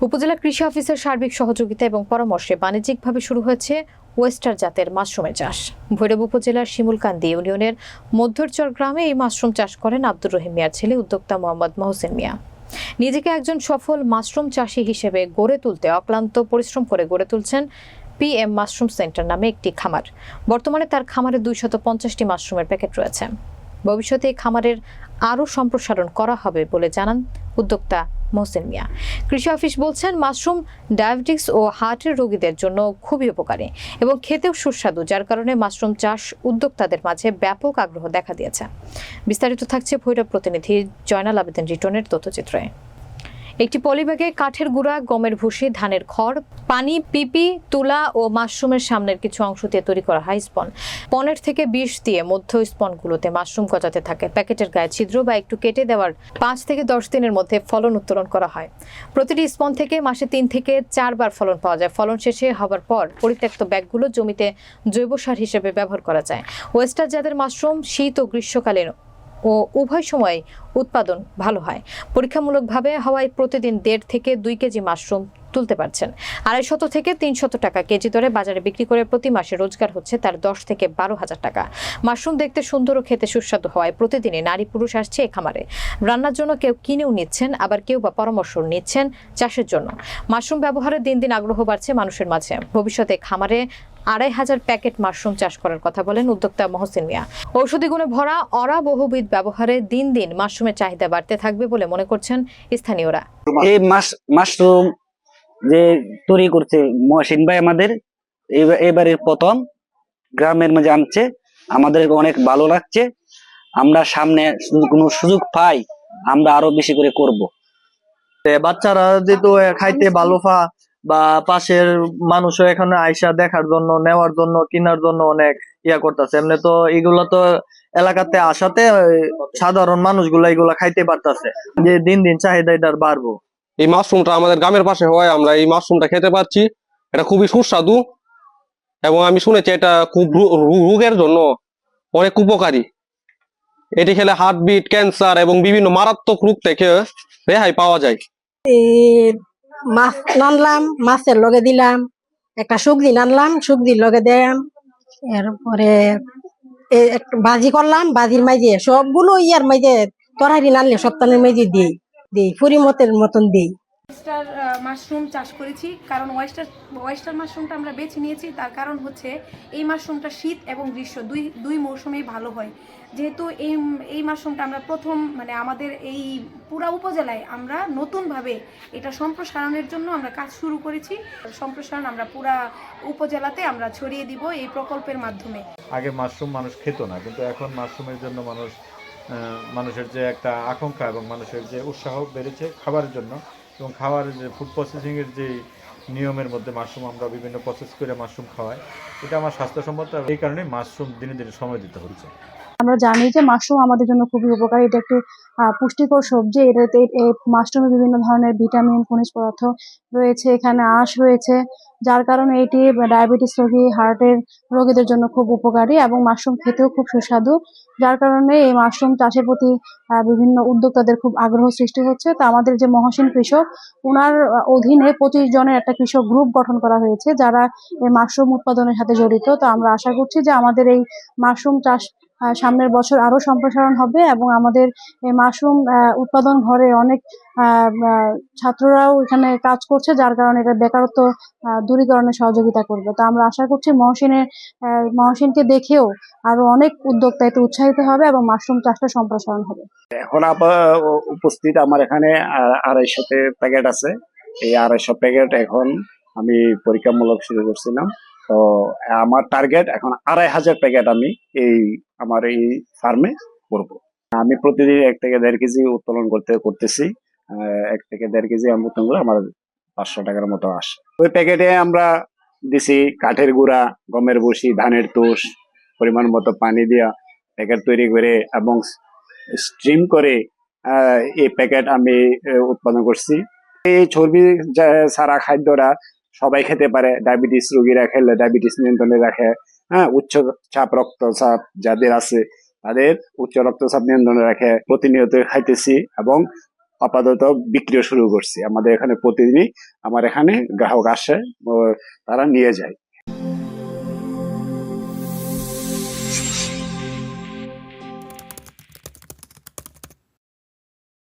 উপজেলা কৃষি অফিসের সার্বিক সহযোগিতা এবং পরামর্শে বাণিজ্যিকভাবে শুরু হয়েছে ওয়েস্টার জাতের মাশরুমের চাষ। ভৈরব উপজেলার শিমুলকান্দি ইউনিয়নের মধ্যরচর গ্রামে এই মাশরুম চাষ করেন আব্দুর রহিম মিয়ার ছেলে, উদ্যোক্তা মোহাম্মদ মহসেন মিয়া। নিজেকে একজন সফল মাশরুম চাষি হিসেবে গড়ে তুলতে অক্লান্ত পরিশ্রম করে গড়ে তুলছেন পিএম মাশরুম সেন্টার নামে একটি খামার। বর্তমানে তার খামারে দুইশত পঞ্চাশটি মাশরুমের প্যাকেট রয়েছে। ভবিষ্যতে এই খামারের আরও সম্প্রসারণ করা হবে বলে জানান উদ্যোক্তা মহসিন মিয়া। কৃষি অফিস বলছেন, মাশরুম ডায়াবেটিক্স ও হার্টের রোগীদের জন্য খুবই উপকারী এবং খেতেও সুস্বাদু, যার কারণে মাশরুম চাষ উদ্যোক্তাদের মাঝে ব্যাপক আগ্রহ দেখা দিয়েছে। বিস্তারিত থাকছে ভৈরব প্রতিনিধি জয়নাল আবেদিন রিটনের তথ্যচিত্রে। একটি পলিব্যাগে কাঠের গুঁড়া, গমের ভুসি, ধানের খড়, পানি, পিপি, তুলা ও মাশরুমের সামনের কিছু অংশ দিয়ে তৈরি করা হয় স্পন। পনেরো থেকে বিশ দিয়ে মধ্য স্পনগুলোতে মাশরুম গজাতে থাকে। প্যাকেটের গায়ে ছিদ্র বা একটু কেটে দেওয়ার পাঁচ থেকে দশ দিনের মধ্যে ফলন উত্তোলন করা হয়। প্রতিটি স্পন থেকে মাসে তিন থেকে চারবার ফলন পাওয়া যায়। ফলন শেষে হবার পর পরিত্যক্ত ব্যাগগুলো জমিতে জৈব সার হিসেবে ব্যবহার করা যায়। ওয়েস্টার জাতের মাশরুম শীত ও গ্রীষ্মকালীন ও উভয় সময় উৎপাদন ভালো হয়। পরীক্ষামূলকভাবে হওয়ায় প্রতিদিন দেড় থেকে দুই কেজি মাশরুম তুলতে পারছেন। আড়াইশত থেকে তিনশত টাকা কেজি দরে বাজারে বিক্রি করে প্রতি মাসে রোজগার হচ্ছে তার দশ থেকে বারো হাজার টাকা। মাশরুম দেখতে সুন্দর ও খেতে সুস্বাদু হওয়ায় প্রতিদিনে নারী পুরুষ আসছে এ খামারে। রান্নার জন্য কেউ কিনেও নিচ্ছেন, আবার কেউ বা পরামর্শ নিচ্ছেন চাষের জন্য। মাশরুম ব্যবহারে দিন দিন আগ্রহ বাড়ছে মানুষের মাঝে। ভবিষ্যতে খামারে আড়াই হাজার প্যাকেট মাশরুম চাষ করার কথা বলেন উদ্যোক্তা মহসিন মিয়া। ঔষধি গুণে ভরা অরা বহুবিধ ব্যবহারে দিন দিন মাশরুমের চাহিদা বাড়তে থাকবে বলে মনে করছেন স্থানীয়রা। এই মাস মাশরুম যে তৈরি করছে মহসিন ভাই আমাদের এবা- এবারে প্রথম গ্রামের মাঝে আনছে। আমাদের অনেক ভালো লাগছে। আমরা সামনে কোনো সুযোগ পাই আমরা আরও বেশি করে করব। বাচ্চারা যেহেতু খাইতে ভালো পা বা পাশের মানুষও এখানে আইসা দেখার জন্য নেওয়ার জন্য কেনার জন্য অনেক ইয়া করতেছে। এমনি তো এগুলো তো এলাকাতে আসাতে সাধারণ মানুষগুলো এগুলা খাইতে পারতাছে। যে দিন দিন চাহিদা এটার বাড়বো। এই মাশরুমটা আমাদের গ্রামের পাশে হওয়ায় আমরা এই মাশরুমটা খেতে পারছি এটা খুবই সুস্বাদু এবং আমি শুনেছি এটা খুব রোগের জন্য অনেক উপকারী। এটি খেলে হার্টবিট ক্যান্সার এবং বিভিন্ন মারাত্মক রোগ থেকে রেহাই পাওয়া যায়। মাছ আনলাম মাছের লগে দিলাম, একটা সবজি আনলাম সবজির লগে দিলাম এরপরে ভাজি করলাম, ভাজির মাইজে সবগুলো ইয়ার মাইজে তরকারি নানলে সপ্তাহের মাইজে দিই দিই ফুরিমতের মতন দিই। ওয়েস্টার মাশরুম চাষ করেছি। কারণ ওয়েস্টার ওয়েস্টার মাশরুমটা আমরা বেছে নিয়েছি। তার কারণ হচ্ছে এই মাশরুমটা শীত এবং গ্রীষ্ম, দুই দুই মৌসুমেই ভালো হয়। যেহেতু এই এই মাশরুমটা আমরা প্রথম মানে আমাদের এই পুরা উপজেলায় আমরা নতুনভাবে এটা সম্প্রসারণের জন্য আমরা কাজ শুরু করেছি। সম্প্রসারণ আমরা পুরা উপজেলাতে আমরা ছড়িয়ে দিব এই প্রকল্পের মাধ্যমে। আগে মাশরুম মানুষ খেত না, কিন্তু এখন মাশরুমের জন্য মানুষ মানুষের যে একটা আকাঙ্ক্ষা এবং মানুষের যে উৎসাহ বেড়েছে খাবারের জন্য এবং খাওয়ার যে ফুড প্রসেসিংয়ের যে নিয়মের মধ্যে মাশরুম আমরা বিভিন্ন প্রসেস করে মাশরুম খাওয়াই, এটা আমার স্বাস্থ্যসম্মত এই কারণে মাশরুম দিনে দিনে সময় দিতে হচ্ছে। আমরা জানি যে মাশরুম আমাদের জন্য খুবই উপকারী। এটা একটি পুষ্টিকর সবজি। এটাতে এই মাশরুমে বিভিন্ন ধরনের ভিটামিন, খনিজ পদার্থ রয়েছে, এখানে আঁশ রয়েছে, যার কারণে এটি ডায়াবেটিস রোগী হার্টের রোগীদের জন্য খুব উপকারী এবং মাশরুম খেতেও খুব সুস্বাদু। যার কারণে এই মাশরুম চাষের প্রতি বিভিন্ন উদ্যোক্তাদের খুব আগ্রহ সৃষ্টি হচ্ছে। তা আমাদের যে মহসিন কৃষক ওনার অধীনে পঁচিশ জনের একটা কৃষক গ্রুপ গঠন করা হয়েছে, যারা এই মাশরুম উৎপাদনের সাথে জড়িত। তো আমরা আশা করছি যে আমাদের এই মাশরুম চাষ সামনের বছর আরও সম্প্রসারণ হবে এবং আমাদের মাশরুম উৎপাদন ঘরে অনেক ছাত্ররাও এখানে কাজ করছে, যার কারণে এটা বেকারত্ব দূরীকরণে সহযোগিতা করবে। তো আমরা আশা করছি মহসিনের মহসিনকে দেখেও আরও অনেক উদ্যোক্তা এতে উৎসাহিত হবে এবং মাশরুম চাষটা সম্প্রসারণ হবে। এখন উপস্থিত আমার এখানে আ- আড়াইশোতে প্যাকেট আছে। এই আড়াইশো প্যাকেট এখন আমি পরীক্ষামূলক শুরু করছিলাম। তো, আমার টার্গেট এখন আড়াই হাজার প্যাকেট আমি এই, আমার এই ফার্মে করব। আমি প্রতিদিন এক থেকে দেড় কেজি উত্তোলন করতে, করতেছি। এক থেকে দেড় কেজি আমি উত্তোলন করে আমার পাঁচশো টাকার মতো আসে। ওই প্যাকেটে আমরা দিছি কাঠের গুঁড়া, গমের বসি ধানের তুষ, পরিমাণ মতো পানি দিয়া প্যাকেট তৈরি করে এবং স্ট্রিম করে এই প্যাকেট আমি উৎপাদন করছি। এই চর্বি ছাড়া খাদ্যরা সবাই খেতে পারে ডায়াবেটিস রোগীরা খেলে ডায়াবেটিস নিয়ন্ত্রণে রাখে হ্যাঁ উচ্চ চাপ রক্তচাপ যাদের আছে, তাদের উচ্চ রক্তচাপ নিয়ন্ত্রণে রাখে, প্রতিনিয়ত খাইতেছি এবং আপাতত বিক্রিও শুরু করছি। আমাদের এখানে প্রতিদিনই, আমার এখানে গ্রাহক আসে তারা নিয়ে যায়।